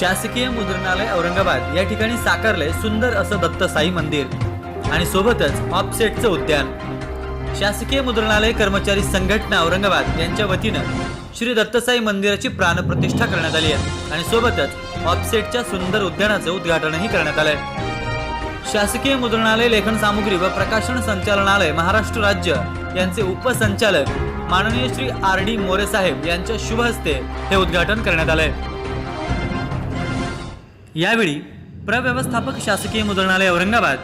शासकीय मुद्रणालय औरंगाबाद या ठिकाणी साकारलंय सुंदर असं दत्तसाई मंदिर आणि सोबतच ऑफसेटचं उद्यान. शासकीय मुद्रणालय कर्मचारी संघटना औरंगाबाद यांच्या वतीनं श्री दत्तसाई मंदिराची प्राणप्रतिष्ठा करण्यात आली आहे आणि सोबतच ऑफसेटच्या सुंदर उद्यानाचं उद्घाटनही करण्यात आलंय. शासकीय मुद्रणालय लेखन सामुग्री व प्रकाशन संचालनालय महाराष्ट्र राज्य यांचे उपसंचालक माननीय श्री आर डी मोरे साहेब यांच्या शुभ हस्ते हे उद्घाटन करण्यात आलंय. यावेळी प्रव्यवस्थापक शासकीय मुद्रणालय औरंगाबाद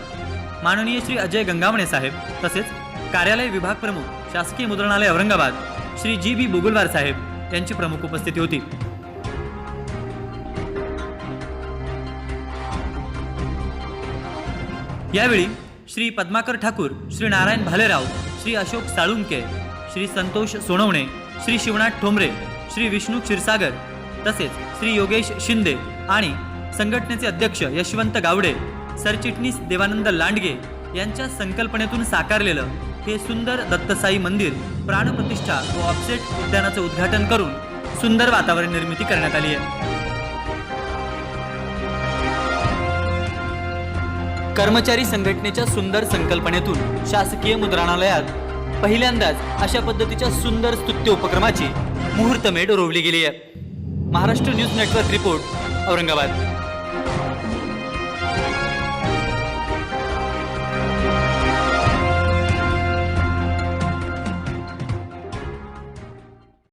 माननीय श्री अजय गंगावणे साहेब तसेच कार्यालय विभाग प्रमुख शासकीय मुद्रणालय औरंगाबाद श्री जी बी बुगुलवार साहेब यांची प्रमुख उपस्थिती होती. यावेळी श्री पद्माकर ठाकूर श्री नारायण भालेराव श्री अशोक साळुंके श्री संतोष सोनवणे श्री शिवनाथ ठोंबरे श्री विष्णू क्षीरसागर तसेच श्री योगेश शिंदे आणि संघटनेचे अध्यक्ष यशवंत गावडे सरचिटणीस देवानंद लांडगे यांच्या संकल्पनेतून साकारलेलं हे सुंदर दत्तसाई मंदिर प्राणप्रतिष्ठा व ऑफसेट उद्यानाचं उद्घाटन करून सुंदर वातावरण निर्मिती करण्यात आली आहे. कर्मचारी संघटनेच्या सुंदर संकल्पनेतून शासकीय मुद्रणालयात पहिल्यांदाच अशा पद्धतीच्या सुंदर स्तुत्य उपक्रमाची मुहूर्तमेढ रोवली गेली आहे. Maharashtra news network report Aurangabad.